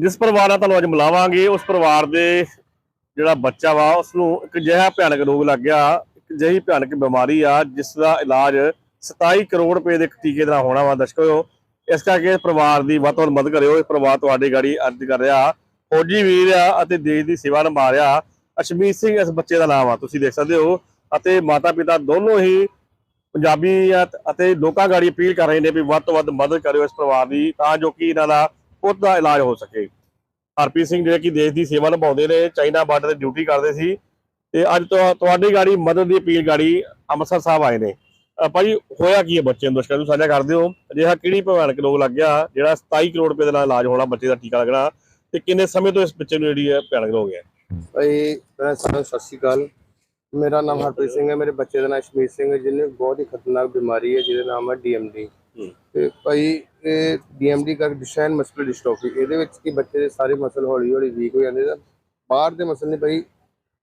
ਜਿਸ ਪਰਿਵਾਰ ਨਾਲ ਤੁਹਾਨੂੰ ਅੱਜ ਮਿਲਾਵਾਂਗੇ, ਉਸ ਪਰਿਵਾਰ ਦੇ ਜਿਹੜਾ ਬੱਚਾ ਵਾ ਉਸ ਨੂੰ ਇੱਕ ਅਜਿਹਾ ਭਿਆਨਕ ਰੋਗ ਲੱਗ ਗਿਆ, ਇੱਕ ਅਜਿਹੀ ਭਿਆਨਕ ਬਿਮਾਰੀ ਆ ਜਿਸ ਦਾ ਇਲਾਜ 27 ਕਰੋੜ ਰੁਪਏ ਦੇ ਟੀਕੇ ਦੇ ਨਾਲ ਹੋਣਾ ਵਾ, ਦਰਸ਼ਕੋ ਇਸ ਕਰਕੇ ਇਸ ਪਰਿਵਾਰ ਦੀ ਵੱਧ ਤੋਂ ਵੱਧ ਮਦਦ ਕਰਿਓ ਇਹ ਪਰਿਵਾਰ ਤੁਹਾਡੀ ਗਾੜੀ ਅਰਜ਼ ਕਰ ਰਿਹਾ, ਫੌਜੀ ਵੀਰ ਆ ਅਤੇ ਦੇਸ਼ ਦੀ ਸੇਵਾ ਨਿਭਾ ਰਿਹਾ, ਅਸ਼ਮੀਤ ਸਿੰਘ ਇਸ ਬੱਚੇ ਦਾ ਨਾਮ ਆ, ਤੁਸੀਂ ਦੇਖ ਸਕਦੇ ਹੋ ਅਤੇ ਮਾਤਾ ਪਿਤਾ ਦੋਨੋਂ ਹੀ ਪੰਜਾਬੀ ਅਤੇ ਲੋਕਾਂ ਗਾੜੀ ਅਪੀਲ ਕਰ ਰਹੇ ਨੇ ਵੀ ਵੱਧ ਤੋਂ ਵੱਧ ਮਦਦ ਕਰਿਓ ਇਸ ਪਰਿਵਾਰ ਦੀ, ਤਾਂ ਜੋ ਕਿ ਇਹਨਾਂ ਦਾ ਉਹਦਾ ਇਲਾਜ ਹੋ ਸਕੇ। ਹਰਪ੍ਰੀਤ ਸਿੰਘ ਜਿਹੜੇ ਕਿ ਦੇਸ਼ ਦੀ ਸੇਵਾ ਨਿਭਾਉਂਦੇ ਨੇ ਚਾਈਨਾ ਬਾਰਡਰ ਤੇ ਡਿਊਟੀ ਕਰਦੇ ਸੀ ਤੇ ਅੱਜ ਤੁਹਾਡੀ ਗਾੜੀ ਮਦਦ ਦੀ ਅਪੀਲ ਗਾੜੀ ਅੰਮ੍ਰਿਤਸਰ ਸਾਹਿਬ ਆਏ ਨੇ। ਅ, ਭਾਈ ਹੋਇਆ ਕੀ ਹੈ ਬੱਚੇ ਨੂੰ ਦਰਸ਼ਕਾਂ ਨੂੰ ਸਾਂਝਾ ਕਰਦੇ ਹੋ ਅਜਿਹਾ ਕਿਹੜੀ ਭਿਆਨਕ ਰੋਗ ਲੱਗ ਗਿਆ ਜਿਹੜਾ 27 ਕਰੋੜ ਰੁਪਏ ਦੇ ਨਾਲ ਇਲਾਜ ਹੋਣਾ ਬੱਚੇ ਦਾ ਟੀਕਾ ਲੱਗਣਾ ਤੇ ਕਿੰਨੇ ਸਮੇਂ ਤੋਂ ਇਸ ਬੱਚੇ ਨੂੰ ਜਿਹੜੀ ਹੈ ਭਿਆਨਕ ਰੋਗ ਹੈ? ਭਾਈ ਮੈਂ ਸਾਰਿਆਂ ਨੂੰ ਸਤਿ ਸ਼੍ਰੀ ਅਕਾਲ। ਮੇਰਾ ਨਾਮ ਹਰਪ੍ਰੀਤ ਸਿੰਘ ਹੈ। ਮੇਰੇ ਬੱਚੇ ਦਾ ਨਾਮ ਸ਼ਮੀਤ ਸਿੰਘ ਹੈ ਜਿਹਨੇ ਬਹੁਤ ਹੀ ਖਤਰਨਾਕ ਬਿਮਾਰੀ ਹੈ ਜਿਹਦਾ ਨਾਮ ਹੈ ਡੀਐਮਡੀ ਹੂੰ। ਤੇ ਭਾਈ ਇਹ ਡੀਐਮਡੀ ਦਾ ਡਿਸ਼ੈਨ ਮਸਕੂਲਰ ਡਿਸਟ੍ਰੋਫੀ ਇਹਦੇ ਵਿੱਚ ਕੀ ਬੱਚੇ ਦੇ ਸਾਰੇ ਮਸਲ ਹੌਲੀ ਹੌਲੀ ਵੀਕ ਹੋ ਜਾਂਦੇ ਨੇ ਬਾਹਰ ਦੇ ਮਸਲ ਨਹੀਂ ਭਾਈ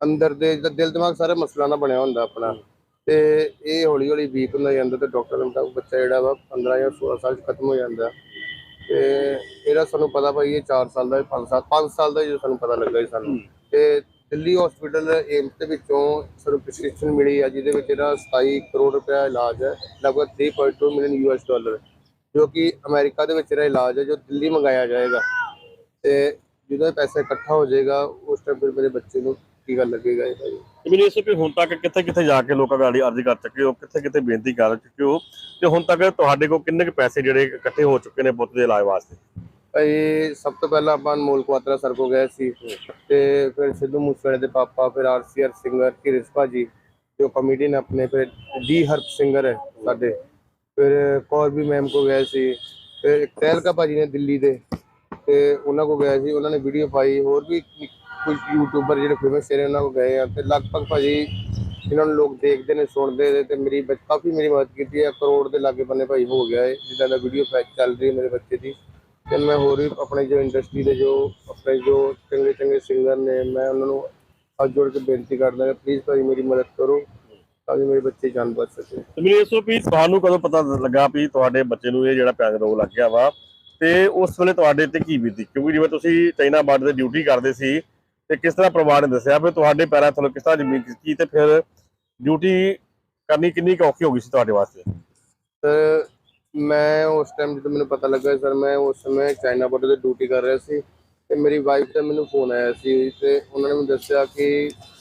ਅੰਦਰ ਦੇ ਜਿਹੜਾ ਦਿਲ ਦਿਮਾਗ ਸਾਰਾ ਮਸਲਾਂ ਨਾਲ ਬਣਿਆ ਹੁੰਦਾ ਆਪਣਾ। ਤੇ ਇਹ ਹੌਲੀ ਹੌਲੀ ਵੀਕ ਹੁੰਦਾ ਜਾਂਦਾ ਤੇ ਡਾਕਟਰ ਨੇ ਤਾਂ ਬੱਚਾ ਜਿਹੜਾ ਵਾ 15 ਜਾਂ 16 ਸਾਲ ਚ ਖਤਮ ਹੋ ਜਾਂਦਾ। ਤੇ ਇਹਦਾ ਸਾਨੂੰ ਪਤਾ ਭਾਈ ਇਹ 4 ਸਾਲ ਦਾ 5 ਸਾਲ 5 ਸਾਲ ਦਾ ਜਦੋਂ ਸਾਨੂੰ ਪਤਾ ਲੱਗਾ ਜੀ ਸਾਨੂੰ। ਤੇ ਦਿੱਲੀ ਹਸਪੀਟਲ ਏਮਸ ਦੇ ਵਿੱਚੋਂ ਸਾਨੂੰ ਪ੍ਰੈਸਕ੍ਰਿਪਸ਼ਨ ਮਿਲੀ ਆ, ਜਿਹਦੇ ਵਿੱਚ ਇਹਦਾ 27 ਕਰੋੜ ਰੁਪਏ ਇਲਾਜ ਹੈ, ਲਗਭਗ 3.2 ਮਿਲੀਅਨ ਯੂਐਸ ਡਾਲਰ ਜੋ ਕਿ ਅਮਰੀਕਾ ਦੇ ਵਿੱਚ ਇਹਦਾ ਇਲਾਜ ਹੈ, ਜੋ ਦਿੱਲੀ ਮੰਗਾਇਆ ਜਾਏਗਾ। ਤੇ ਜਦੋਂ ਇਹ ਪੈਸਾ ਇਕੱਠਾ ਹੋ ਜਾਏਗਾ, ਉਸ ਟਾਈਮ ਫਿਰ ਮੇਰੇ ਬੱਚੇ ਨੂੰ ਕੀ ਗੱਲ ਲੱਗੇਗਾ ਇਹ ਭਾਈ ਮੈਨੂੰ ਇਸ ਵੀ ਹੁਣ ਤੱਕ ਕਿੱਥੇ ਕਿੱਥੇ ਜਾ ਕੇ ਲੋਕਾਂ ਗਾੜੀ ਅਰਜ਼ੀ ਕਰ ਚੁੱਕੇ ਹੋ ਕਿੱਥੇ ਕਿੱਥੇ ਬੇਨਤੀ ਕਰ ਚੁੱਕੇ ਹੋ, ਤੇ ਹੁਣ ਤੱਕ ਤੁਹਾਡੇ ਕੋਲ ਕਿੰਨੇ ਕੁ ਪੈਸੇ ਜਿਹੜੇ ਇਕੱਠੇ ਹੋ ਚੁੱਕੇ ਨੇ ਬੁੱਤ ਦੇ ਇਲਾਜ ਵਾਸਤੇ? ਭਾਈ ਸਭ ਤੋਂ ਪਹਿਲਾਂ ਆਪਾਂ ਅਨਮੋਲ ਕੁਆਤਰਾ ਸਰ ਕੋ ਗਏ ਸੀ ਤੇ ਫਿਰ ਸਿੱਧੂ ਮੂਸੇਵਾਲੇ ਦੇ ਪਾਪਾ, ਫਿਰ ਆਰਸੀਆਰ ਸਿੰਗਰ ਕਿਰਿਸ ਭਾਜੀ ਜੋ ਕਮੇਡੀਅਨ ਆਪਣੇ, ਫਿਰ ਡੀ ਹਰਪ ਸਿੰਗਰ ਹੈ ਸਾਡੇ, ਫਿਰ ਕੌਰ ਵੀ ਮੈਮ ਕੋ ਗਏ ਸੀ, ਫਿਰ ਇੱਕ ਤਹਿਲਕਾ ਭਾਜੀ ਨੇ ਦਿੱਲੀ ਦੇ, ਤੇ ਉਹਨਾਂ ਕੋ ਗਏ ਸੀ, ਉਹਨਾਂ ਨੇ ਵੀਡੀਓ ਪਾਈ, ਹੋਰ ਵੀ ਕੁਝ ਯੂਟਿਊਬਰ ਜਿਹੜੇ ਫੇਮਸ ਨੇ ਉਹਨਾਂ ਕੋ ਗਏ ਆ, ਤੇ ਲਗਭਗ ਭਾਜੀ ਇਹਨਾਂ ਨੂੰ ਲੋਕ ਦੇਖਦੇ ਨੇ, ਸੁਣਦੇ ਨੇ, ਤੇ ਮੇਰੀ ਬੱਚ- ਕਾਫੀ ਮੇਰੀ ਮਦਦ ਕੀਤੀ ਹੈ, ਕਰੋੜ ਦੇ ਲਾਗੇ ਬੰਨੇ ਭਾਈ ਹੋ ਗਿਆ ਹੈ, ਜਿੱਦਾਂ ਦਾ ਵੀਡੀਓ ਚੱਲ ਰਹੀ ਹੈ ਮੇਰੇ ਬੱਚੇ ਦੀ। ਤੇ ਮੈਂ ਹੋਰ ਵੀ ਆਪਣੇ ਜੋ ਇੰਡਸਟਰੀ ਦੇ ਜੋ ਆਪਣੇ ਜੋ ਚੰਗੇ ਚੰਗੇ ਸਿੰਗਰ ਨੇ ਮੈਂ ਉਹਨਾਂ ਨੂੰ ਹੱਥ ਜੋੜ ਕੇ ਬੇਨਤੀ ਕਰਦਾ ਹਾਂ ਪਲੀਜ਼ ਭਾਈ ਮੇਰੀ ਮਦਦ ਕਰੋ ਤਾਂ ਕਿ ਮੇਰੇ ਬੱਚੇ ਜਾਨ ਬਚ ਸਕੇ ਤੇ ਮੈਨੂੰ ਇਸ ਵੀ ਤੁਹਾਨੂੰ ਕਦੋਂ ਪਤਾ ਲੱਗਾ ਵੀ ਤੁਹਾਡੇ ਬੱਚੇ ਨੂੰ ਇਹ ਜਿਹੜਾ ਭਿਆਨਕ ਰੋਗ ਲੱਗ ਗਿਆ ਵਾ? ਤੇ ਉਸ ਵੇਲੇ ਤੁਹਾਡੇ ਤੇ ਕੀ ਬੀਤੀ? ਕਿਉਂਕਿ ਜਿਵੇਂ ਤੁਸੀਂ ਚਾਈਨਾ ਬਾਰਡਰ ਤੇ ਡਿਊਟੀ ਕਰਦੇ ਸੀ ਤੇ ਕਿਸ ਤਰ੍ਹਾਂ ਪਰਿਵਾਰ ਨੇ ਦੱਸਿਆ ਵੀ ਤੁਹਾਡੇ ਪੈਰਾਂ ਥੱਲੇ ਕਿਸ ਤਰ੍ਹਾਂ ਜ਼ਮੀਨ ਖਿਸਕੀ ਤੇ ਫਿਰ ਡਿਊਟੀ ਕਰਨੀ ਕਿੰਨੀ ਕੁ ਔਖੀ ਹੋ ਗਈ ਸੀ ਤੁਹਾਡੇ ਵਾਸਤੇ? ਮੈਂ ਉਸ ਟਾਈਮ ਜਦੋਂ ਮੈਨੂੰ ਪਤਾ ਲੱਗਾ ਸਰ ਮੈਂ ਉਸ ਸਮੇਂ ਚਾਈਨਾ ਬਾਰਡਰ ਤੇ ਡਿਊਟੀ ਕਰ ਰਿਹਾ ਸੀ ਤੇ ਮੇਰੀ ਵਾਈਫ ਦਾ ਮੈਨੂੰ ਫੋਨ ਆਇਆ ਸੀ ਤੇ ਉਹਨਾਂ ਨੇ ਮੈਨੂੰ ਦੱਸਿਆ ਕਿ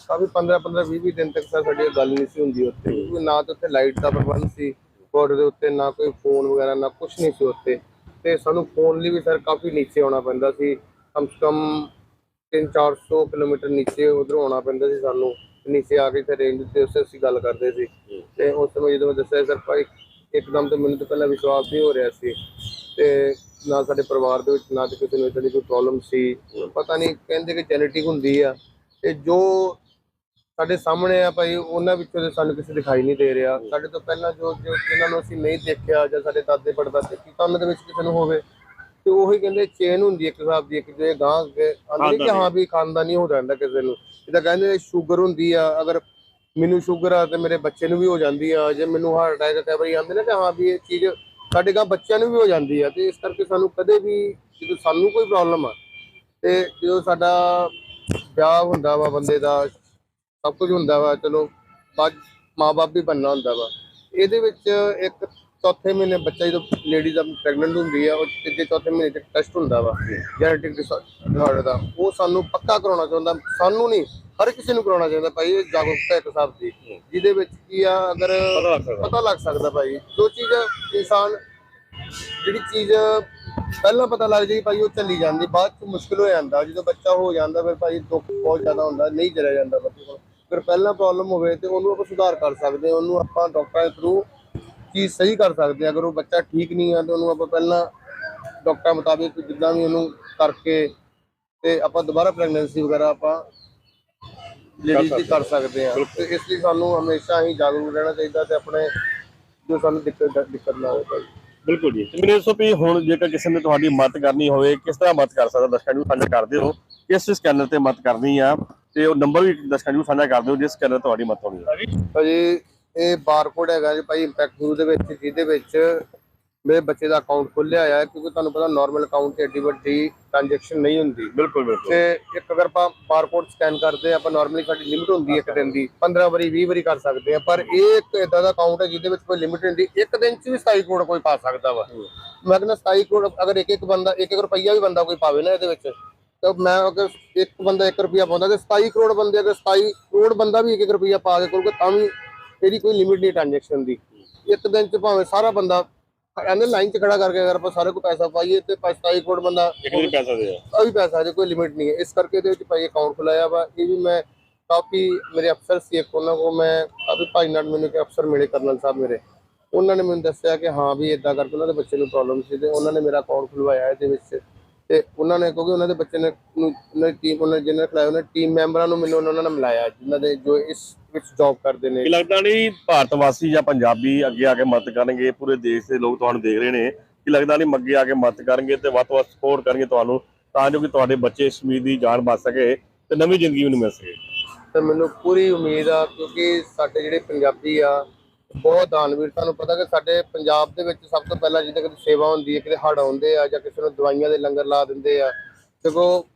ਕਾਫੀ 15 15 20 20 ਦਿਨ ਤੱਕ ਸਰ ਸਾਡੀ ਗੱਲ ਨਹੀਂ ਸੀ ਹੁੰਦੀ ਉੱਥੇ, ਕਿਉਂਕਿ ਨਾ ਤਾਂ ਉੱਥੇ ਲਾਈਟ ਦਾ ਪ੍ਰਬੰਧ ਸੀ ਬਾਰਡਰ ਦੇ ਉੱਤੇ, ਨਾ ਕੋਈ ਫੋਨ ਵਗੈਰਾ, ਨਾ ਕੁਝ ਨਹੀਂ ਸੀ ਉੱਥੇ ਤੇ ਸਾਨੂੰ ਫੋਨ ਲਈ ਵੀ ਸਰ ਕਾਫੀ ਨੀਚੇ ਆਉਣਾ ਪੈਂਦਾ ਸੀ, ਕਮ ਸੇ ਕਮ 3-400 ਕਿਲੋਮੀਟਰ ਨੀਚੇ ਉਧਰੋਂ ਆਉਣਾ ਪੈਂਦਾ ਸੀ ਸਾਨੂੰ, ਨੀਚੇ ਆ ਕੇ ਫਿਰ ਰੇਂਜ ਤੇ ਉਸੇ ਅਸੀਂ ਗੱਲ ਕਰਦੇ ਸੀ ਤੇ ਉਸ ਸਮੇਂ ਜਦੋਂ ਮੈਂ ਦੱਸਿਆ ਸਰ ਭਾਈ ਇੱਕਦਮ ਤੇ ਮੈਨੂੰ ਤਾਂ ਪਹਿਲਾਂ ਵਿਸ਼ਵਾਸ ਨਹੀਂ ਹੋ ਰਿਹਾ ਸੀ ਤੇ ਨਾ ਸਾਡੇ ਪਰਿਵਾਰ ਦੇ ਵਿੱਚ ਨਾ ਤੇ ਕਿਸੇ ਨੂੰ ਇਦਾਂ ਦੀ ਕੋਈ ਪ੍ਰੋਬਲਮ ਸੀ। ਪਤਾ ਨਹੀਂ ਕਹਿੰਦੇ ਕਿ ਜੈਨੇਟਿਕ ਹੁੰਦੀ ਆ ਤੇ ਜੋ ਸਾਡੇ ਸਾਹਮਣੇ ਆ ਭਾਈ ਉਹਨਾਂ ਵਿੱਚੋਂ ਤੇ ਸਾਨੂੰ ਕਿਸੇ ਦਿਖਾਈ ਨਹੀਂ ਦੇ ਰਿਹਾ। ਸਾਡੇ ਤੋਂ ਪਹਿਲਾਂ ਜੋ ਜੋ ਜਿਨ੍ਹਾਂ ਨੂੰ ਅਸੀਂ ਨਹੀਂ ਦੇਖਿਆ ਜਾਂ ਸਾਡੇ ਦਾਦੇ ਪੜਦਾਦੇ ਕੀ ਕੰਮ ਦੇ ਵਿੱਚ ਕਿਸੇ ਨੂੰ ਹੋਵੇ ਤੇ ਉਹੀ ਕਹਿੰਦੇ ਚੇਨ ਹੁੰਦੀ ਇੱਕ ਹਿਸਾਬ ਦੀ ਇੱਕ ਜੇ ਗਾਂ ਅੱਗੇ ਆਂਦੇ ਕਿ ਹਾਂ ਵੀ ਖਾਨਦਾਨੀ ਹੋ ਜਾਂਦਾ ਕਿਸੇ ਨੂੰ। ਜਿੱਦਾਂ ਕਹਿੰਦੇ ਸ਼ੂਗਰ ਹੁੰਦੀ ਆ ਅਗਰ ਮੈਨੂੰ ਸ਼ੂਗਰ ਆ ਤੇ ਮੇਰੇ ਬੱਚੇ ਨੂੰ ਵੀ ਹੋ ਜਾਂਦੀ ਆ, ਜੇ ਮੈਨੂੰ ਹਾਰਟ ਅਟੈਕ ਕਈ ਵਾਰੀ ਆਉਂਦੇ ਨੇ ਕਿ ਹਾਂ ਵੀ ਇਹ ਚੀਜ਼ ਸਾਡੇ ਗਾਂ ਬੱਚਿਆਂ ਨੂੰ ਵੀ ਹੋ ਜਾਂਦੀ ਆ ਤੇ ਇਸ ਕਰਕੇ ਸਾਨੂੰ ਕਦੇ ਵੀ ਜਦੋਂ ਸਾਨੂੰ ਕੋਈ ਪ੍ਰੋਬਲਮ ਆ ਤੇ ਜਦੋਂ ਸਾਡਾ ਵਿਆਹ ਹੁੰਦਾ ਵਾ ਬੰਦੇ ਦਾ, ਸਭ ਕੁਝ ਹੁੰਦਾ ਵਾ, ਚਲੋ, ਬਾਅਦ ਮਾਪੇ ਵੀ ਬਣਨਾ ਹੁੰਦਾ ਵਾ। ਇਹਦੇ ਵਿੱਚ ਇੱਕ ਚੌਥੇ ਮਹੀਨੇ ਬੱਚਾ ਜਦੋਂ ਲੇਡੀਜ਼ ਪ੍ਰੈਗਨੈਂਟ ਹੁੰਦੀ ਆ ਉਹ ਤੀਜੇ ਚੌਥੇ ਮਹੀਨੇ ਚ ਟੈਸਟ ਹੁੰਦਾ ਵਾ ਜੈਨੇਟਿਕ ਡਿਸਆਰਡਰ ਦਾ। ਉਹ ਸਾਨੂੰ ਪੱਕਾ ਕਰਾਉਣਾ ਚਾਹੁੰਦਾ ਸਾਨੂੰ ਨਹੀਂ ਹਰ ਕਿਸੇ ਨੂੰ ਕਰਾਉਣਾ ਚਾਹੁੰਦਾ ਭਾਈ ਇਹ ਜਾਗਰੂਕਤਾ ਇੱਕ ਹਿਸਾਬ ਦੀ। ਜਿਹਦੇ ਵਿੱਚ ਕੀ ਆ ਅਗਰ ਪਤਾ ਲੱਗ ਸਕਦਾ। ਭਾਈ। ਜੋ ਚੀਜ਼ ਇਨਸਾਨ ਜਿਹੜੀ ਚੀਜ਼ ਪਹਿਲਾਂ ਪਤਾ ਲੱਗ ਜਾਈ ਭਾਈ ਉਹ ਚੱਲੀ ਜਾਂਦੀ ਬਾਅਦ ਚ ਮੁਸ਼ਕਿਲ ਹੋ ਜਾਂਦਾ। ਜਦੋਂ ਬੱਚਾ ਹੋ ਜਾਂਦਾ ਫਿਰ ਭਾਈ ਦੁੱਖ ਬਹੁਤ ਜ਼ਿਆਦਾ ਹੁੰਦਾ ਨਹੀਂ ਜਰਿਆ ਜਾਂਦਾ ਬੱਚੇ ਕੋਲ। ਅਗਰ ਪਹਿਲਾਂ ਪ੍ਰੋਬਲਮ ਹੋਵੇ ਤੇ ਉਹਨੂੰ ਆਪਾਂ ਸੁਧਾਰ ਕਰ ਸਕਦੇ ਉਹਨੂੰ ਆਪਾਂ ਡਾਕਟਰਾਂ ਦੇ ਥਰੂ ਚੀਜ਼ ਸਹੀ ਕਰ ਸਕਦੇ ਹਾਂ ਅਗਰ ਉਹ ਬੱਚਾ ਠੀਕ ਨਹੀਂ ਆ ਤਾਂ ਉਹਨੂੰ ਆਪਾਂ ਪਹਿਲਾਂ ਡਾਕਟਰ ਮੁਤਾਬਿਕ ਜਿੱਦਾਂ ਵੀ ਉਹਨੂੰ ਕਰਕੇ ਤੇ ਆਪਾਂ ਦੁਬਾਰਾ ਪ੍ਰੈਗਨੈਂਸੀ ਵਗੈਰਾ ਆਪਾਂ ਲੇਡੀਜ਼ ਦੀ ਕਰ ਸਕਦੇ ਹਾਂ ਤੇ ਇਸ ਲਈ ਸਾਨੂੰ ਹਮੇਸ਼ਾ ਹੀ ਜਾਗਰੂਕ ਰਹਿਣਾ ਚਾਹੀਦਾ ਤੇ ਆਪਣੇ ਜੋ ਸਾਨੂੰ ਦਿੱਕਤ ਦਿੱਕਤ ਨਾ ਹੋਵੇ ਭਾਈ। ਬਿਲਕੁਲ ਜੀ। ਮੈਨੂੰ ਦੱਸੋ ਵੀ ਹੁਣ ਜੇਕਰ ਕਿਸੇ ਨੇ ਤੁਹਾਡੀ ਮਦਦ ਕਰਨੀ ਹੋਵੇ ਕਿਸ ਤਰ੍ਹਾਂ ਮਦਦ ਕਰ ਸਕਦਾ? ਦਰਸ਼ਕਾਂ ਨੂੰ ਸਾਂਝਾ ਕਰ ਦਿਓ। ਕਿਸ ਸਕੈਨਰ ਤੇ ਮਦਦ ਕਰਨੀ ਆ? ਤੇ ਉਹ ਨੰਬਰ ਵੀ ਦਰਸ਼ਕਾਂ ਨੂੰ ਸਾਂਝਾ ਕਰ ਦਿਓ ਜਿਸ ਸਕੈਨਰ ਤੁਹਾਡੀ ਮਦਦ ਹੋਣੀ ਹੈ ਭਾਜੀ ਇਹ ਬਾਰਕੋਡ ਹੈਗਾ ਜੀ ਭਾਈ ਇੰਪੈਕਟ ਗਰੂ ਦੇ ਵਿੱਚ ਜਿਹਦੇ ਵਿੱਚ ਮੇਰੇ ਬੱਚੇ ਦਾ ਅਕਾਊਂਟ ਖੁੱਲਿਆ ਆ ਕਿਉਂਕਿ ਤੁਹਾਨੂੰ ਪਤਾ ਨਾਰਮਲ ਅਕਾਊਂਟ ਤੇ ਏਡੀ ਵੱਡੀ ਟ੍ਰਾਂਜੈਕਸ਼ਨ ਨਹੀਂ ਹੁੰਦੀ। ਬਿਲਕੁਲ ਬਿਲਕੁਲ। ਤੇ ਇੱਕ ਅਗਰ ਆਪਾਂ ਬਾਰਕੋਡ ਸਕੈਨ ਕਰਦੇ ਆਪਾਂ ਨਾਰਮਲੀ ਸਾਡੀ ਲਿਮਿਟ ਹੁੰਦੀ ਹੈ ਇੱਕ ਦਿਨ ਦੀ 15 ਵਾਰੀ 20 ਵਾਰੀ ਕਰ ਸਕਦੇ ਆ ਪਰ ਇਹ ਇੱਕ ਇਦਾਂ ਦਾ ਅਕਾਊਂਟ ਹੈ ਜਿਹਦੇ ਵਿੱਚ ਕੋਈ ਲਿਮਿਟ ਨਹੀਂ ਹੁੰਦੀ ਇੱਕ ਦਿਨ 'ਚ ਵੀ 27 ਕਰੋੜ ਕੋਈ ਪਾ ਸਕਦਾ ਵਾ। ਮੈਂ ਕਹਿੰਦਾ 27 ਕਰੋੜ ਅਗਰ ਇੱਕ ਇੱਕ ਬੰਦਾ ਇੱਕ ਇੱਕ ਰੁਪਈਆ ਵੀ ਬੰਦਾ ਕੋਈ ਪਾਵੇ ਨਾ ਇਹਦੇ ਵਿੱਚ ਤਾਂ ਮੈਂ ਅਗਰ ਇੱਕ ਬੰਦਾ 1 ਰੁਪਿਆ ਪਾਉਂਦਾ ਤੇ 27 ਕਰੋੜ ਬੰਦੇ ਅਗਰ 27 ਕਰੋੜ ਬੰਦਾ ਵੀ ਇੱਕ ਇੱਕ ਰੁਪਈਆ ਪਾ ਕੇ ਕਰੂਗਾ ਤਾਂ ਵੀ ਇਹਦੀ ਕੋਈ ਲਿਮਿਟ ਨਹੀਂ ਟ੍ਰਾਂਜੈਕਸ਼ਨ ਦੀ। ਇੱਕ ਦਿਨ 'ਚ ਭਾਵੇਂ ਸਾਰਾ ਬੰਦਾ ਕਹਿੰਦੇ ਲਾਈਨ 'ਚ ਖੜਾ ਕਰਕੇ ਅਗਰ ਆਪਾਂ ਸਾਰੇ ਕੋ ਪੈਸਾ ਪਾਈਏ ਤੇ 27 ਕਰੋੜ ਬੰਦਾ ਇੱਕ ਦਿਨ ਪੈਸਾ ਦੇ ਆ ਵੀ ਪੈਸਾ ਜੇ ਕੋਈ ਲਿਮਿਟ ਨਹੀਂ ਹੈ। ਇਸ ਕਰਕੇ ਇਹਦੇ ਵਿੱਚ ਭਾਈ ਅਕਾਊਂਟ ਖੁਲਾਇਆ ਵਾ। ਇਹ ਵੀ ਮੈਂ ਕਾਫੀ ਮੇਰੇ ਅਫਸਰ ਸੀ ਇੱਕ ਉਹਨਾਂ ਕੋ ਮੈਂ ਕਾਫੀ ਭਾਈ ਨਾਲ ਮੈਨੂੰ ਇੱਕ ਅਫਸਰ ਮਿਲੇ ਕਰਨਲ ਸਾਹਿਬ ਮੇਰੇ। ਉਹਨਾਂ ਨੇ ਮੈਨੂੰ ਦੱਸਿਆ ਕਿ ਹਾਂ ਵੀ ਇਦਾਂ ਕਰਕੇ ਉਹਨਾਂ ਦੇ ਬੱਚੇ ਨੂੰ ਪ੍ਰੋਬਲਮ ਸੀ ਤੇ ਉਹਨਾਂ ਨੇ ਮੇਰਾ ਅਕਾਊਂਟ ਖੁਲਵਾਇਆ ਇਹਦੇ ਵਿੱਚ। ਤੇ ਉਹਨਾਂ ਨੇ ਕਿਉਂਕਿ ਉਹਨਾਂ ਦੇ ਬੱਚੇ ਨੇ ਨੂੰ ਉਹਨਾਂ ਦੀ ਟੀਮ ਉਹਨਾਂ ਜਿਹਨਾਂ ਨੇ ਖਿਲਾਇਆ ਉਹਨਾਂ ਟੀਮ ਮੈਂਬਰਾਂ ਨੂੰ ਮੈਨੂੰ ਉਹਨਾਂ ਨੇ ਮਿਲਾਇਆ ਜਿਨ੍ਹਾਂ ਦੇ ਜੋ ਇਸ ਵਿੱਚ ਜੌਬ ਕਰਦੇ ਨੇ। ਕੀ ਲੱਗਦਾ ਨਹੀਂ ਭਾਰਤ ਵਾਸੀ ਜਾਂ ਪੰਜਾਬੀ ਅੱਗੇ ਆ ਕੇ ਮਦਦ ਕਰਨਗੇ? ਪੂਰੇ ਦੇਸ਼ ਦੇ ਲੋਕ ਤੁਹਾਨੂੰ ਦੇਖ ਰਹੇ ਨੇ। ਕੀ ਲੱਗਦਾ ਨਹੀਂ ਅੱਗੇ ਆ ਕੇ ਮਦਦ ਕਰਨਗੇ ਤੇ ਵੱਧ ਤੋਂ ਵੱਧ ਸਪੋਰਟ ਕਰਨਗੇ ਤੁਹਾਨੂੰ ਤਾਂ ਜੋ ਕਿ ਤੁਹਾਡੇ ਬੱਚੇ ਇਸ ਉਮੀਦ ਦੀ ਜਾਨ ਬਚ ਸਕੇ ਤੇ ਨਵੀਂ ਜ਼ਿੰਦਗੀ ਨੂੰ ਮਿਲ ਸਕੇ? ਤੇ ਮੈਨੂੰ ਪੂਰੀ ਉਮੀਦ ਆ ਕਿਉਂਕਿ ਸਾਡੇ ਜਿਹੜੇ ਪੰਜਾਬੀ ਆ ਬਹੁਤ ਦਾਨਵੀਰ ਤੁਹਾਨੂੰ ਪਤਾ ਕਿ ਸਾਡੇ ਪੰਜਾਬ ਦੇ ਵਿੱਚ ਸਭ ਤੋਂ ਪਹਿਲਾਂ ਜਿੱਦਾਂ ਕਿਤੇ ਸੇਵਾ ਹੁੰਦੀ ਹੈ, ਕਿਤੇ ਹੜ ਆਉਂਦੇ ਆ ਜਾਂ ਕਿਸੇ ਨੂੰ ਦਵਾਈਆਂ ਦੇ ਲੰਗਰ ਲਾ ਦਿੰਦੇ ਆ, ਦੇਖੋ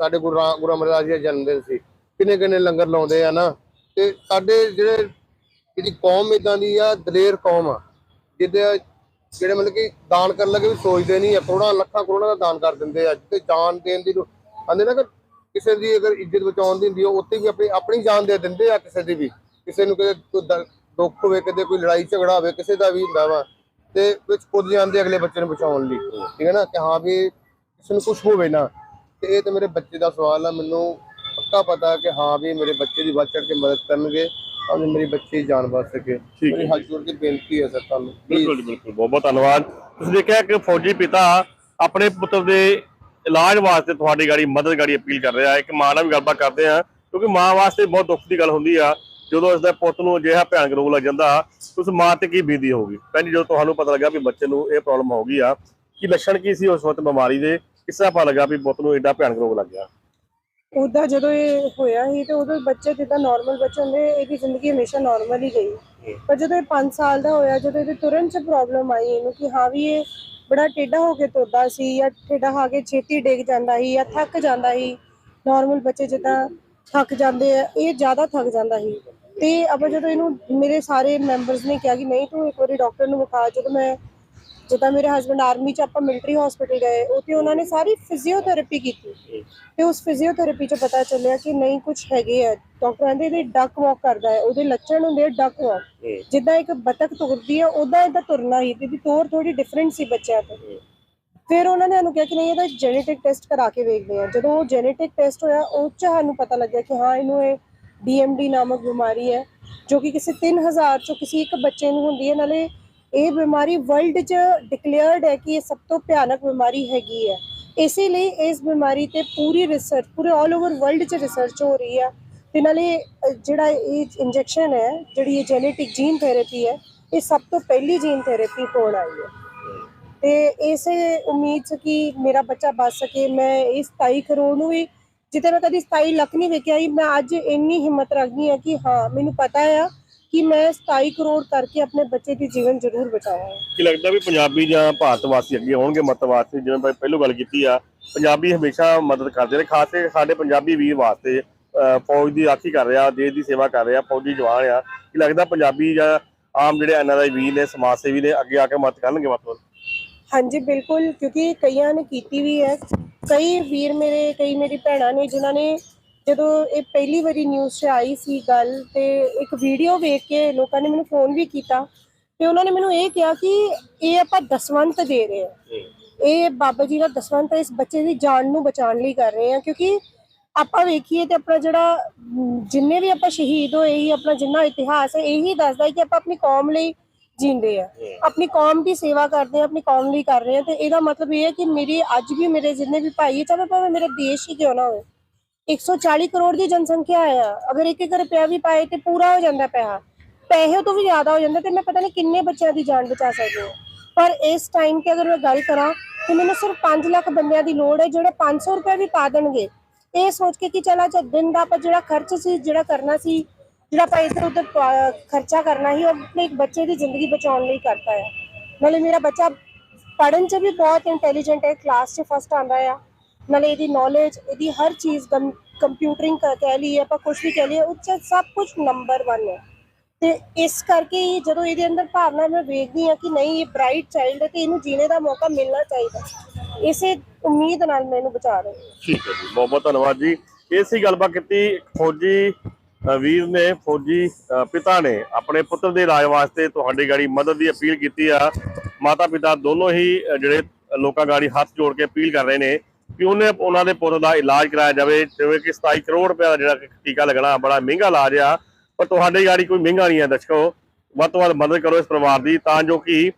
ਸਾਡੇ ਗੁਰੂ ਰਾ- ਗੁਰੂ ਅਮਰਦਾਸ ਜੀ ਦਾ ਜਨਮ ਦਿਨ ਸੀ, ਕਿੰਨੇ ਕਿੰਨੇ ਲੰਗਰ ਲਾਉਂਦੇ ਆ ਨਾ, ਤੇ ਸਾਡੇ ਜਿਹੜੇ ਜਿਹੜੀ ਕੌਮ ਇਦਾਂ ਦੀ ਆ, ਦਲੇਰ ਕੌਮ ਆ, ਜਿਹਦੇ ਜਿਹੜੇ ਮਤਲਬ ਕਿ ਦਾਨ ਕਰਨ ਲੱਗੇ ਵੀ ਸੋਚਦੇ ਨਹੀਂ ਆ, ਕਰੋੜਾਂ, ਲੱਖਾਂ, ਕਰੋੜਾਂ ਦਾ ਦਾਨ ਕਰ ਦਿੰਦੇ ਆ ਜਿੱਤੇ ਜਾਨ ਦੇਣ ਦੀ ਲੋ- ਕਹਿੰਦੇ ਨਾ ਕਿ ਕਿਸੇ ਦੀ ਅਗਰ ਇੱਜ਼ਤ ਬਚਾਉਣ ਦੀ ਹੁੰਦੀ ਆ ਉੱਥੇ ਵੀ ਆਪਣੀ ਆਪਣੀ ਜਾਨ ਦੇ ਦਿੰਦੇ ਆ ਕਿਸੇ ਦੀ ਵੀ, ਕਿਸੇ ਨੂੰ ਕਿਤੇ ਦੁੱਖ ਹੋਵੇ ਕਿਤੇ ਕੋਈ ਲੜਾਈ ਝਗੜਾ ਹੋਵੇ ਕਿਸੇ ਦਾ ਵੀ ਹੁੰਦਾ ਵਾ ਤੇ ਵਿੱਚ ਕੁੱਦ ਜਾਂਦੇ ਅਗਲੇ ਬੱਚੇ ਨੂੰ ਬਚਾਉਣ ਲਈ ਠੀਕ ਹੈ ਨਾ? ਕਿ ਹਾਂ ਵੀ ਕਿਸੇ ਨੂੰ ਕੁਝ ਹੋਵੇ ਨਾ ਤੇ ਇਹ ਤੇ ਮੇਰੇ ਬੱਚੇ ਦਾ ਸਵਾਲ ਆ ਮੈਨੂੰ ਪੱਕਾ ਪਤਾ ਕਿ ਹਾਂ ਵੀ ਮੇਰੇ ਬੱਚੇ ਦੀ ਵੱਧ ਕੇ ਮਦਦ ਕਰਨਗੇ ਜੋ ਮੇਰੀ ਬੱਚੀ ਜਾਨ ਬਚ ਸਕੇ। ਠੀਕ ਮੇਰੀ ਹੱਥ ਜੋੜ ਕੇ ਬੇਨਤੀ ਹੈ ਸਰ ਤੁਹਾਨੂੰ ਬਿਲਕੁਲ ਬਿਲਕੁਲ ਬਹੁਤ ਬਹੁਤ ਧੰਨਵਾਦ। ਤੁਸੀਂ ਦੇਖਿਆ ਕਿ ਫੌਜੀ ਪਿਤਾ ਆਪਣੇ ਪੁੱਤਰ ਦੇ ਇਲਾਜ ਵਾਸਤੇ ਤੁਹਾਡੀ ਗਾੜੀ ਮਦਦ ਗਾੜੀ ਅਪੀਲ ਕਰ ਰਿਹਾ ਹੈ ਇੱਕ ਮਾਂ ਨਾਲ ਵੀ ਗੱਲਬਾਤ ਕਰਦੇ ਆ ਕਿਉਂਕਿ ਮਾਂ ਵਾਸਤੇ ਬਹੁਤ ਦੁੱਖ ਦੀ ਗੱਲ ਹੁੰਦੀ ਆ। ਜਦੋਂ ਇਸ ਦਾ ਪੁੱਤ ਨੂੰ ਅਜਿਹਾ ਭਿਆਨਕ ਰੋਗ ਲੱਗ ਜਾਂਦਾ, ਉਸ ਮਾਂ ਤੇ ਕੀ ਬੀਤੀ ਹੋਊਗੀ? ਪਹਿਲੀ ਜਦੋਂ ਤੁਹਾਨੂੰ ਪਤਾ ਲੱਗਾ ਵੀ ਬੱਚੇ ਨੂੰ ਇਹ ਪ੍ਰੋਬਲਮ ਹੋ ਗਈ ਆ, ਕਿ ਲੱਛਣ ਕੀ ਸੀ ਉਸ ਵਕਤ ਬਿਮਾਰੀ ਦੇ? ਕਿਸ ਤਰ੍ਹਾਂ ਪਤਾ ਲੱਗਾ ਵੀ ਪੁੱਤ ਨੂੰ ਏਡਾ ਭਿਆਨਕ ਰੋਗ ਲੱਗ ਗਿਆ? ਉਦਾਂ ਜਦੋਂ ਇਹ ਹੋਇਆ ਸੀ, ਤੇ ਉਦੋਂ ਬੱਚੇ ਜਿੱਦਾਂ ਨਾਰਮਲ ਬੱਚੇ ਹੁੰਦੇ, ਇਹਦੀ ਜ਼ਿੰਦਗੀ ਹਮੇਸ਼ਾ ਨਾਰਮਲ ਹੀ ਗਈ। ਪਰ ਜਦੋਂ ਇਹ 5 ਸਾਲ ਦਾ ਹੋਇਆ, ਜਦੋਂ ਇਹਦੇ ਤੁਰਨ ਚ ਪ੍ਰੋਬਲਮ ਆਈ ਇਹਨੂੰ ਕਿ ਹਾਂ ਵੀ ਇਹ ਬੜਾ ਟੇਢਾ ਹੋ ਕੇ ਤੁਰਦਾ ਸੀ ਜਾਂ ਟੇਢਾ ਹੋ ਕੇ ਛੇਤੀ ਡਿੱਗ ਜਾਂਦਾ ਸੀ ਜਾਂ ਥੱਕ ਜਾਂਦਾ ਸੀ। ਨਾਰਮਲ ਬੱਚੇ ਜਿੱਦਾਂ ਥੱਕ ਜਾਂਦੇ ਆ, ਇਹ ਜ਼ਿਆਦਾ ਥੱਕ ਜਾਂਦਾ ਸੀ। ਤੇ ਆਪਾਂ ਜਦੋਂ ਇਹਨੂੰ, ਮੇਰੇ ਸਾਰੇ ਮੈਂਬਰਸ ਨੇ ਕਿਹਾ ਕਿ ਨਹੀਂ ਤੂੰ ਇੱਕ ਵਾਰੀ ਡਾਕਟਰ ਨੂੰ ਵਿਖਾ, ਜਦੋਂ ਮੈਂ, ਜਿੱਦਾਂ ਮੇਰੇ ਹਸਬੰਡ ਆਰਮੀ ਚ ਆਪਾਂ ਮਿਲਟਰੀ ਹਸਪੀਟਲ ਗਏ, ਉੱਥੇ ਉਹਨਾਂ ਨੇ ਸਾਰੀ ਫਿਜ਼ੀਓਥੈਰੇਪੀ ਕੀਤੀ। ਤੇ ਉਸ ਫਿਜ਼ੀਓਥੈਰੇਪੀ ਚ ਪਤਾ ਚੱਲਿਆ ਕਿ ਨਹੀਂ ਕੁਝ ਹੈਗੇ ਆ। ਡਾਕਟਰ ਕਹਿੰਦੇ ਇਹਦੇ ਡਕ ਵਾਕ ਕਰਦਾ ਹੈ, ਉਹਦੇ ਲੱਛਣ ਹੁੰਦੇ ਆ ਡਕ ਵਾਕ ਜਿੱਦਾਂ ਇੱਕ ਬਤਕ ਤੁਰਦੀ ਆ ਉਦਾਂ ਇਹਦਾ ਤੁਰਨਾ ਹੀ ਤੇ ਤੋਰ ਥੋੜੀ ਡਿਫਰੈਂਟ ਸੀ ਬੱਚਿਆਂ ਤੋਂ। ਫਿਰ ਉਹਨਾਂ ਨੇ ਸਾਨੂੰ ਕਿਹਾ ਕਿ ਨਹੀਂ, ਇਹਦਾ ਜੈਨੇਟਿਕ ਟੈਸਟ ਕਰਾ ਕੇ ਵੇਖਦੇ ਆ। ਜਦੋਂ ਉਹ ਜੈਨੇਟਿਕ ਟੈਸਟ ਹੋਇਆ, ਉਹ ਚ ਸਾਨੂੰ ਪਤਾ ਲੱਗਿਆ ਕਿ ਹਾਂ, ਇਹਨੂੰ ਇਹ ਡੀਐਮਡੀ ਨਾਮਕ ਬਿਮਾਰੀ ਹੈ, ਜੋ ਕਿ ਕਿਸੇ 3000 ਚੋਂ ਕਿਸੇ ਇੱਕ ਬੱਚੇ ਨੂੰ ਹੁੰਦੀ ਹੈ। ਨਾਲੇ ਇਹ ਬਿਮਾਰੀ ਵਰਲਡ 'ਚ ਡਿਕਲੇਅਰਡ ਹੈ ਕਿ ਇਹ ਸਭ ਤੋਂ ਭਿਆਨਕ ਬਿਮਾਰੀ ਹੈਗੀ ਹੈ। ਇਸੇ ਲਈ ਇਸ ਬਿਮਾਰੀ ਤੇ ਪੂਰੀ ਰਿਸਰਚ ਪੂਰੇ 올 ਓਵਰ ਵਰਲਡ 'ਚ ਰਿਸਰਚ ਹੋ ਰਹੀ ਹੈ। ਤੇ ਨਾਲੇ ਜਿਹੜਾ ਇਹ ਇੰਜੈਕਸ਼ਨ ਹੈ, ਜਿਹੜੀ ਇਹ ਜੈਨੇਟਿਕ ਜੀਨ ਥੈਰੇਪੀ ਹੈ, ਇਹ ਸਭ ਤੋਂ ਪਹਿਲੀ ਜੀਨ ਥੈਰੇਪੀ ਹੋਣ ਆਈ ਹੈ। ਤੇ ਇਸੇ ਉਮੀਦ ਚ ਕਿ ਮੇਰਾ ਬੱਚਾ ਬਚ ਸਕੇ। ਮੈਂ ਇਸ 27 ਕਰੋੜ ਨੂੰ ਵੀ ਜਿੱਤੇ ਮੈਂ ਕਦੀ 27 ਲੱਖ ਨਹੀਂ ਵੇਖਿਆ ਸੀ ਮੈਂ ਅੱਜ ਇੰਨੀ ਹਿੰਮਤ ਰੱਖਦੀ ਹਾਂ ਕਿ ਹਾਂ ਮੈਨੂੰ ਪਤਾ ਆ ਕਿ ਮੈਂ 27 ਕਰੋੜ ਕਰਕੇ ਆਪਣੇ ਬੱਚੇ ਦੀ ਜੀਵਨ ਜ਼ਰੂਰ ਬਚਾਵਾਂਗਾ ਕੀ ਲੱਗਦਾ ਵੀ ਪੰਜਾਬੀ ਜਾਂ ਭਾਰਤ ਵਾਸੀ ਅੱਗੇ ਆਉਣਗੇ ਮਦਦ ਵਾਸਤੇ? ਜਿਵੇਂ ਮੈਂ ਪਹਿਲੋਂ ਗੱਲ ਕੀਤੀ ਆ ਪੰਜਾਬੀ ਹਮੇਸ਼ਾ ਮਦਦ ਕਰਦੇ ਨੇ ਖਾਸ ਕਰਕੇ ਸਾਡੇ ਪੰਜਾਬੀ ਵੀਰ ਵਾਸਤੇ ਫੌਜ ਦੀ ਰਾਖੀ ਕਰ ਰਿਹਾ ਦੇਸ਼ ਦੀ ਸੇਵਾ ਕਰ ਰਿਹਾ ਫੌਜੀ ਜਵਾਨ ਆ। ਕੀ ਲੱਗਦਾ ਪੰਜਾਬੀ ਜਾਂ ਆਮ ਜਿਹੜੇ ਐਨਆਰਆਈ ਵੀਰ ਨੇ ਸਮਾਜ ਸੇਵੀ ਨੇ ਅੱਗੇ ਆ ਕੇ ਮਦਦ ਕਰਨਗੇ ਮਤਲਬ ਹਾਂਜੀ ਬਿਲਕੁਲ ਕਿਉਂਕਿ ਕਈਆਂ ਨੇ ਕੀਤੀ ਵੀ ਹੈ। ਕਈ ਵੀਰ ਮੇਰੇ ਕਈ ਮੇਰੀ ਭੈਣਾਂ ਨੇ ਜਿਨ੍ਹਾਂ ਨੇ ਜਦੋਂ ਇਹ ਪਹਿਲੀ ਵਾਰੀ ਨਿਊਜ਼ 'ਚ ਆਈ ਸੀ ਗੱਲ ਤੇ ਇੱਕ ਵੀਡੀਓ ਵੇਖ ਕੇ ਲੋਕਾਂ ਨੇ ਮੈਨੂੰ ਫੋਨ ਵੀ ਕੀਤਾ ਤੇ ਉਹਨਾਂ ਨੇ ਮੈਨੂੰ ਇਹ ਕਿਹਾ ਕਿ ਇਹ ਆਪਾਂ ਦਸਵੰਤ ਦੇ ਰਹੇ ਹਾਂ। ਇਹ ਬਾਬਾ ਜੀ ਦਾ ਦਸਵੰਤ ਇਸ ਬੱਚੇ ਦੀ ਜਾਨ ਨੂੰ ਬਚਾਉਣ ਲਈ ਕਰ ਰਹੇ ਹਾਂ ਕਿਉਂਕਿ ਆਪਾਂ ਵੇਖੀਏ ਤੇ ਆਪਣਾ ਜਿਹੜਾ ਜਿੰਨੇ ਵੀ ਆਪਾਂ ਸ਼ਹੀਦ ਹੋਏ ਹੀ ਆਪਣਾ ਜਿੰਨਾ ਇਤਿਹਾਸ ਹੈ ਇਹੀ ਦੱਸਦਾ ਹੈ ਕਿ ਆਪਾਂ ਆਪਣੀ ਕੌਮ ਲਈ ਜੀਂਦੇ ਆ। ਆਪਣੀ ਕੌਮ ਦੀ ਸੇਵਾ ਕਰਦੇ ਆ, ਆਪਣੀ ਕੌਮ ਲਈ ਕਰ ਰਹੇ ਆ। ਤੇ ਇਹਦਾ ਮਤਲਬ ਇਹ ਹੈ ਕਿ ਮੇਰੀ ਅੱਜ ਵੀ ਮੇਰੇ ਜਿੰਨੇ ਵੀ ਭਾਈ ਹੈ ਚਾਹੇ ਭਾਵੇਂ ਮੇਰਾ ਦੇਸ਼ ਹੀ ਕਿਉਂ ਨਾ ਹੋਵੇ 140 ਕਰੋੜ ਦੀ ਜਨਸੰਖਿਆ ਆ। ਅਗਰ ਇੱਕ ਇੱਕ ਰੁਪਿਆ ਵੀ ਪਾਏ ਤੇ ਪੂਰਾ ਹੋ ਜਾਂਦਾ ਪੈਸਾ। ਪੈਸੇ ਤੋਂ ਵੀ ਜ਼ਿਆਦਾ ਹੋ ਜਾਂਦਾ ਤੇ ਮੈਂ ਪਤਾ ਨਹੀਂ ਕਿੰਨੇ ਬੱਚਿਆਂ ਦੀ ਜਾਨ ਬਚਾ ਸਕਦੀ ਹਾਂ। ਪਰ ਇਸ ਟਾਈਮ ਤੇ ਅਗਰ ਮੈਂ ਗੱਲ ਕਰਾਂ, ਤੇ ਮੈਨੂੰ ਸਿਰਫ 5 ਲੱਖ ਬੰਦਿਆਂ ਦੀ ਲੋੜ ਹੈ, ਜਿਹੜੇ 500 ਰੁਪਏ ਵੀ ਪਾ ਦੇਣਗੇ। ਇਹ ਸੋਚ ਕੇ ਕਿ ਚਲਾ ਚ ਦਿਨ ਦਾ ਆਪਾਂ ਜਿਹੜਾ ਖਰਚ ਸੀ, ਜਿਹੜਾ ਕਰਨਾ ਸੀ ਜਿਹੜਾ ਆਪਾਂ ਇੱਧਰ ਉੱਧਰ ਪਾ- ਖਰਚਾ ਕਰਨਾ ਹੀ ਉਹ ਆਪਣੇ ਇੱਕ ਬੱਚੇ ਦੀ ਜ਼ਿੰਦਗੀ ਬਚਾਉਣ ਲਈ ਕਰਤਾ ਹੈ ਨਾਲੇ ਮੇਰਾ ਬੱਚਾ ਪੜ੍ਹਨ 'ਚ ਵੀ ਬਹੁਤ ਇੰਟੈਲੀਜੈਂਟ ਹੈ ਕਲਾਸ 'ਚ ਫਸਟ ਆਉਂਦਾ ਆ। ਨਾਲੇ ਇਹਦੀ ਨੌਲੇਜ ਇਹਦੀ ਹਰ ਚੀਜ਼ ਕੰਪਿਊਟਰਿੰਗ ਕਹਿ ਲਈਏ, ਆਪਾਂ ਕੁਝ ਵੀ ਕਹਿ ਲਈਏ, ਉਹ 'ਚ ਸਭ ਕੁਝ ਨੰਬਰ 1 ਹੈ। ਤੇ ਇਸ ਕਰਕੇ ਹੀ ਜਦੋਂ ਇਹਦੇ ਅੰਦਰ ਭਾਵਨਾ ਮੈਂ ਵੇਖਦੀ ਹਾਂ ਕਿ ਨਹੀਂ, ਇਹ ਬ੍ਰਾਈਟ ਚਾਈਲਡ ਹੈ ਤੇ ਇਹਨੂੰ ਜੀਣੇ ਦਾ ਮੌਕਾ ਮਿਲਣਾ ਚਾਹੀਦਾ। ਇਸੇ ਉਮੀਦ ਨਾਲ ਮੈਨੂੰ ਬਚਾ ਰਹੇ। ਠੀਕ ਹੈ ਜੀ ਬਹੁਤ ਬਹੁਤ ਧੰਨਵਾਦ ਜੀ। ਇਸੇ ਗੱਲਬਾਤ ਕੀਤੀ ਇੱਕ ਫੌਜੀ ਵੀਰ ਨੇ ਫੌਜੀ ਪਿਤਾ ਨੇ ਆਪਣੇ ਪੁੱਤਰ ਦੇ ਇਲਾਜ ਵਾਸਤੇ ਤੁਹਾਡੀ ਗਾੜੀ ਮਦਦ ਦੀ ਅਪੀਲ ਕੀਤੀ ਆ। ਮਾਤਾ ਪਿਤਾ ਦੋਨੋਂ ਹੀ ਜਿਹੜੇ ਲੋਕਾਂ ਗਾੜੀ ਹੱਥ ਜੋੜ ਕੇ ਅਪੀਲ ਕਰ ਰਹੇ ਨੇ ਕਿ ਉਹਨੇ, ਉਹਨਾਂ ਦੇ ਪੁੱਤ ਦਾ ਇਲਾਜ ਕਰਾਇਆ ਜਾਵੇ। ਜਿਵੇਂ ਕਿ 27 ਕਰੋੜ ਰੁਪਏ ਦਾ ਜਿਹੜਾ ਟੀਕਾ ਲੱਗਣਾ, ਬੜਾ ਮਹਿੰਗਾ ਇਲਾਜ ਆ, ਪਰ ਤੁਹਾਡੀ ਗਾੜੀ ਕੋਈ ਮਹਿੰਗਾ ਨਹੀਂ ਹੈ ਦਰਸ਼ਕੋ। ਵੱਧ ਤੋਂ ਵੱਧ ਮਦਦ ਕਰੋ ਇਸ ਪਰਿਵਾਰ ਦੀ, ਤਾਂ ਜੋ ਕਿ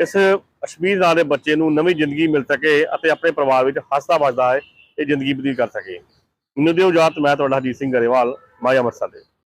ਇਸ ਅਸ਼ਮੀਰ ਨਾਂ ਦੇ ਬੱਚੇ ਨੂੰ ਨਵੀਂ ਜ਼ਿੰਦਗੀ ਮਿਲ ਸਕੇ ਅਤੇ ਆਪਣੇ ਪਰਿਵਾਰ ਵਿੱਚ ਹੱਸਦਾ ਵੱਸਦਾ ਹੈ, ਇਹ ਜ਼ਿੰਦਗੀ ਬਤੀਤ ਕਰ ਸਕੇ। ਮੈਨੂੰ ਦਿਓ ਇਜਾਜ਼ਤ, ਮੈਂ ਤੁਹਾਡਾ ਹਰਜੀਤ ਸਿੰਘ ਗਰੇਵਾਲ। Maria Marçaleta.